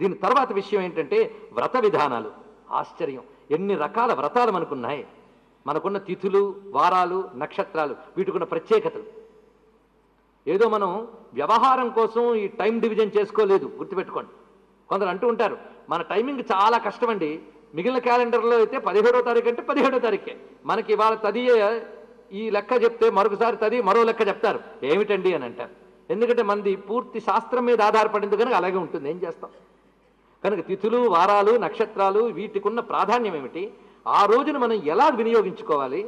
దీని తర్వాత విషయం ఏంటంటే వ్రత విధానాలు. ఆశ్చర్యం. ఎన్ని రకాల వ్రతాలు మనకున్నాయి. మనకున్న తిథులు వారాలు నక్షత్రాలు వీటికున్న ప్రత్యేకతలు. ఏదో మనం వ్యవహారం కోసం ఈ టైం డివిజన్ చేసుకోలేదు గుర్తుపెట్టుకోండి. కొందరు అంటూ ఉంటారు మన టైమింగ్ చాలా కష్టమండి. మిగిలిన క్యాలెండర్లో అయితే పదిహేడో తారీఖు అంటే పదిహేడో తారీఖే. మనకి ఇవాళ తదియే ఈ లెక్క చెప్తే మరొకసారి తది మరో లెక్క చెప్తారు. ఏమిటండి అని అంటారు. ఎందుకంటే మనది పూర్తి శాస్త్రం మీద ఆధారపడింది కనుక అలాగే ఉంటుంది. ఏం చేస్తాం? కనుక తిథులు వారాలు నక్షత్రాలు వీటికున్న ప్రాధాన్యం ఏమిటి ఆ రోజును మనం ఎలా వినియోగించుకోవాలి?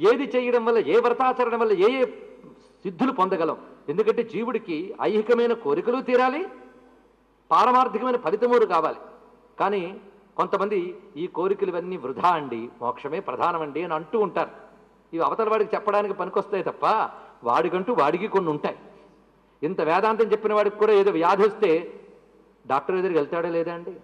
ఏది చేయడం వల్ల ఏ వ్రతాచరణం వల్ల ఏ ఏ సిద్ధులు పొందగలం? ఎందుకంటే జీవుడికి ఐహికమైన కోరికలు తీరాలి పారమార్థికమైన ఫలితమూరు కావాలి. కానీ కొంతమంది ఈ కోరికలు ఇవన్నీ వృధా అండి మోక్షమే ప్రధానమండి అని అంటూ ఉంటారు. ఇవి అవతల వాడికి చెప్పడానికి పనికొస్తాయి తప్ప వాడికంటూ వాడికి కొన్ని ఉంటాయి. ఇంత వేదాంతం చెప్పిన వాడికి కూడా ఏదో వ్యాధి వస్తే డాక్టర్ దగ్గరికి వెళ్తాడా లేదా అండి?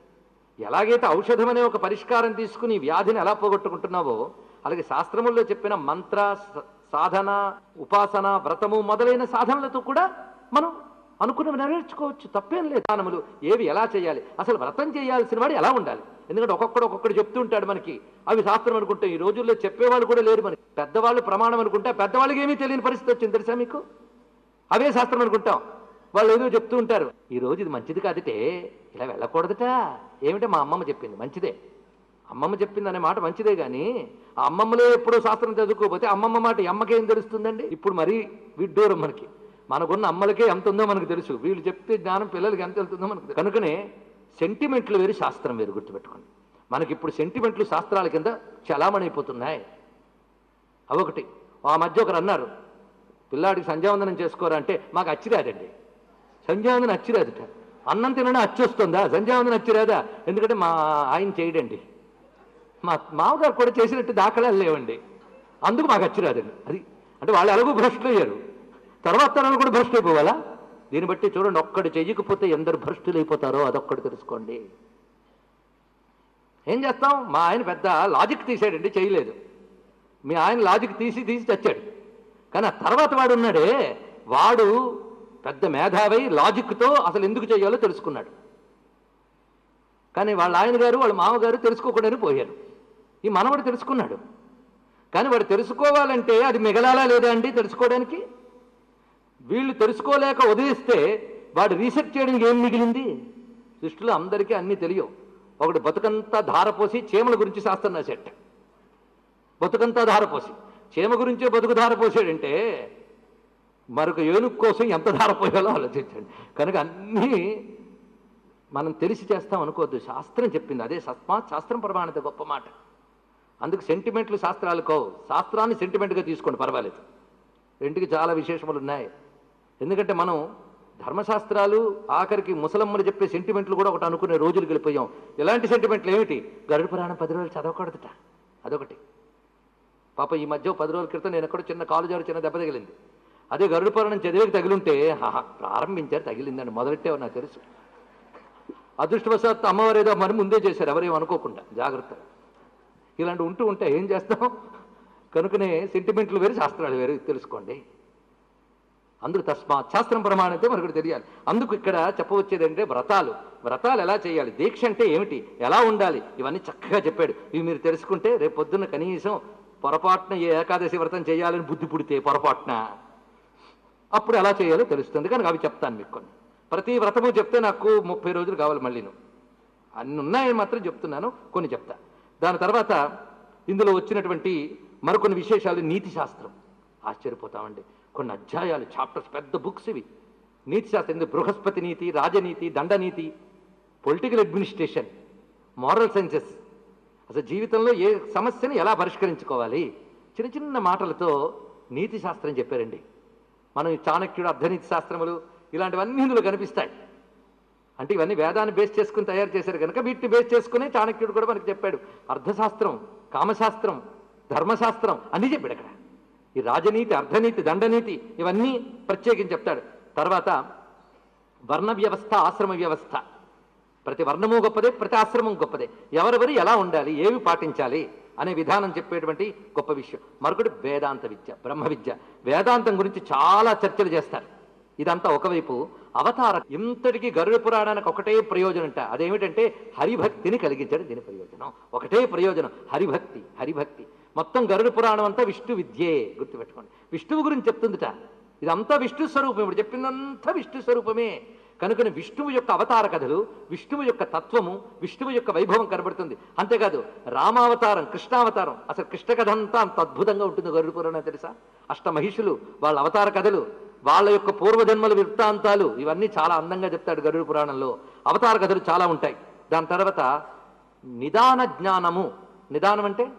ఎలాగైతే ఔషధం అనే ఒక పరిష్కారం తీసుకుని ఈ వ్యాధిని ఎలా పోగొట్టుకుంటున్నావో అలాగే శాస్త్రముల్లో చెప్పిన మంత్ర స- సాధన ఉపాసన వ్రతము మొదలైన సాధనలతో కూడా మనం అనుకున్నవి నెరవేర్చుకోవచ్చు. తప్పేం లేదు. దానములు ఏవి ఎలా చేయాలి? అసలు వ్రతం చేయాల్సిన వాడు ఎలా ఉండాలి? ఎందుకంటే ఒక్కొక్కడు ఒక్కొక్కడు చెప్తూ ఉంటాడు మనకి. అవి శాస్త్రం అనుకుంటే ఈ రోజుల్లో చెప్పేవాళ్ళు కూడా లేరు మనకి పెద్దవాళ్ళు ప్రమాణం అనుకుంటే పెద్దవాళ్ళకి ఏమీ తెలియని పరిస్థితి వచ్చింది తెలుసా మీకు? అవే శాస్త్రం అనుకుంటాం. వాళ్ళు ఏదో చెప్తూ ఉంటారు. ఈ రోజు ఇది మంచిది కాదటే ఇలా వెళ్ళకూడదట. ఏమిటో మా అమ్మమ్మ చెప్పింది మంచిదే. అమ్మమ్మ చెప్పింది అనే మాట మంచిదే కానీ ఆ అమ్మమ్మలే ఎప్పుడో శాస్త్రం చదువుకోకపోతే అమ్మమ్మ మాట అమ్మకేం తెలుస్తుందండి? ఇప్పుడు మరీ విడ్డూరం మనకి. మనకున్న అమ్మలకే ఎంత ఉందో మనకు తెలుసు. వీళ్ళు చెప్తే జ్ఞానం పిల్లలకి ఎంత వెళ్తుందో మనకు కనుకనే సెంటిమెంట్లు వేరు శాస్త్రం వేరు గుర్తుపెట్టుకోండి. మనకి ఇప్పుడు సెంటిమెంట్లు శాస్త్రాల కింద చలామణైపోతున్నాయి అవొకటి ఆ మధ్య ఒకరు అన్నారు పిల్లాడికి సంధ్యావందనం చేసుకోరా అంటే మాకు అచ్చిరాదండి. సంధ్యావందనం అచ్చిరాదుట. అన్నం తినడం అచ్చొస్తుందా? సంధ్యావందనం అచ్చిరాదా? ఎందుకంటే మా ఆయన చేయడండి. మా మామగారు కూడా చేసినట్టు దాఖలాలు లేవండి. అందుకు మాకు అచ్చిరాదండి. అది అంటే వాళ్ళు ఎలాగో భ్రష్టులు అయ్యారు. తర్వాత తరాలు కూడా భ్రష్టు అయిపోవాలా? దీన్ని బట్టి చూడండి ఒక్కడు చెయ్యకపోతే ఎందరు భ్రష్టులు అయిపోతారో అదొక్కటి తెలుసుకోండి. ఏం చేస్తాం? మా ఆయన పెద్ద లాజిక్ తీసాడండి చేయలేదు. మీ ఆయన లాజిక్ తీసి తీసి తెచ్చాడు కానీ ఆ తర్వాత వాడు ఉన్నాడే వాడు పెద్ద మేధావై లాజిక్తో అసలు ఎందుకు చేయాలో తెలుసుకున్నాడు. కానీ వాళ్ళ ఆయన గారు వాళ్ళ మామగారు తెలుసుకోకుండానే పోయారు. ఈ మనవడు తెలుసుకున్నాడు. కానీ వాడు తెలుసుకోవాలంటే అది మిగలాలా లేదా అండి తెలుసుకోవడానికి? వీళ్ళు తెలుసుకోలేక వదిలిస్తే వాడు రీసెర్చ్ చేయడానికి ఏం మిగిలింది? సృష్టిలో అందరికీ అన్నీ తెలియవు. ఒకడు బతుకంతా ధారపోసి చీమల గురించి శాస్త్రం రాసేట బతుకంతా ధారపోసి. చీమ గురించే బతుకు ధారపోసాడంటే మరొక ఏనుగు కోసం ఎంత ధారపోయాలో ఆలోచించండి. కనుక అన్నీ మనం తెలిసి చేస్తాం అనుకోవద్దు. శాస్త్రం చెప్పింది అదే సస్మాత్ శాస్త్రం ప్రమాణత గొప్ప మాట. అందుకు సెంటిమెంట్లు శాస్త్రాలు కో శాస్త్రాన్ని సెంటిమెంట్గా తీసుకోండి పర్వాలేదు. రెండుకి చాలా విశేషములు ఉన్నాయి. ఎందుకంటే మనం ధర్మశాస్త్రాలు ఆఖరికి ముసలమ్మలు చెప్పే సెంటిమెంట్లు కూడా ఒకటి అనుకునే రోజులు గెలిపోయాం ఎలాంటి సెంటిమెంట్లు ఏమిటి? గరుడ పురాణం పది రోజులు చదవకూడదట. అదొకటి. పాప ఈ మధ్య పది రోజుల క్రితం నేను ఎక్కడో చిన్న కాలు జారు చిన్న దెబ్బ తగిలింది. అదే గరుడు పురాణం చదివేకి తగిలింటే ప్రారంభించారు తగిలిందని మొదలెట్టే నాకు తెలుసు. అదృష్టవశాత్తు అమ్మవారు ఏదో మరి ముందే చేశారు ఎవరేం అనుకోకుండా జాగ్రత్త. ఇలాంటి ఉంటూ ఉంటే ఏం చేస్తాం? కనుకనే సెంటిమెంట్లు వేరు శాస్త్రాలు వేరు తెలుసుకోండి. అందుకు తస్మాత్ శాస్త్రం ప్రమాణంతో మనకు తెలియాలి. అందుకు ఇక్కడ చెప్పవచ్చేది అంటే వ్రతాలు. వ్రతాలు ఎలా చేయాలి? దీక్ష అంటే ఏమిటి? ఎలా ఉండాలి? ఇవన్నీ చక్కగా చెప్పాడు. ఇవి మీరు తెలుసుకుంటే రేపు పొద్దున్న కనీసం పొరపాటున ఏ ఏకాదశి వ్రతం చేయాలని బుద్ధి పుడితే పొరపాటున. అప్పుడు ఎలా చేయాలో తెలుస్తుంది. కనుక అవి చెప్తాను మీకు కొన్ని. ప్రతి వ్రతము చెప్తే నాకు ముప్పై రోజులు కావాలి నువ్వు. అన్ని ఉన్నాయని మాత్రం చెప్తున్నాను కొన్ని చెప్తా. దాని తర్వాత ఇందులో వచ్చినటువంటి మరికొన్ని విశేషాలు నీతి శాస్త్రం. ఆశ్చర్యపోతామండి. కొన్ని అధ్యాయాలు చాప్టర్స్ పెద్ద బుక్స్ ఇవి. నీతి శాస్త్రం ఇందులో బృహస్పతి నీతి రాజనీతి దండనీతి పొలిటికల్ అడ్మినిస్ట్రేషన్ మారల్ సైన్సెస్. అసలు జీవితంలో ఏ సమస్యని ఎలా పరిష్కరించుకోవాలి? చిన్న చిన్న మాటలతో నీతి శాస్త్రం చెప్పారండి. మనం ఈ చాణక్యుడు అర్ధనీతి శాస్త్రములు ఇలాంటివన్నీ ఇందులో కనిపిస్తాయి. అంటే ఇవన్నీ వేదాన్ని బేస్ చేసుకుని తయారు చేశారు కనుక వీటిని బేస్ చేసుకుని చాణక్యుడు కూడా మనకు చెప్పాడు. అర్థశాస్త్రం కామశాస్త్రం ధర్మశాస్త్రం అన్నీ చెప్పాడు అక్కడ. ఈ రాజనీతి అర్ధనీతి దండనీతి ఇవన్నీ ప్రత్యేకించి చెప్తాడు. తర్వాత వర్ణ వ్యవస్థ ఆశ్రమ వ్యవస్థ. ప్రతి వర్ణము గొప్పదే ప్రతి ఆశ్రమం గొప్పదే. ఎవరెవరు ఎలా ఉండాలి ఏవి పాటించాలి అనే విధానం చెప్పేటువంటి గొప్ప విషయం. మరొకటి వేదాంత విద్య బ్రహ్మ విద్య. వేదాంతం గురించి చాలా చర్చలు చేస్తారు. ఇదంతా ఒకవైపు అవతార ఇంతటికి గరుడ పురాణానికి ఒకటే ప్రయోజనం అంట అదేమిటంటే హరిభక్తిని కలిగించడం దీని ప్రయోజనం. ఒకటే ప్రయోజనం హరిభక్తి హరిభక్తి. మొత్తం గరుడ పురాణం అంతా విష్ణు విద్యే గుర్తుపెట్టుకోండి. విష్ణువు గురించి చెప్తుందిట. ఇదంతా విష్ణు స్వరూపం. ఇప్పుడు చెప్పిందంతా విష్ణు స్వరూపమే. కనుకని విష్ణువు యొక్క అవతార కథలు విష్ణువు యొక్క తత్వము విష్ణువు యొక్క వైభవం కనబడుతుంది. అంతేకాదు రామావతారం కృష్ణావతారం అసలు కృష్ణ కథ అంతా అంత అద్భుతంగా ఉంటుంది గరుడు పురాణం తెలుసా? అష్టమహిషులు వాళ్ళ అవతార కథలు వాళ్ళ యొక్క పూర్వజన్మల వృత్తాంతాలు ఇవన్నీ చాలా అందంగా చెప్తాడు గరుడు పురాణంలో. అవతార కథలు చాలా ఉంటాయి. దాని తర్వాత నిదాన జ్ఞానము. నిదానం అంటే?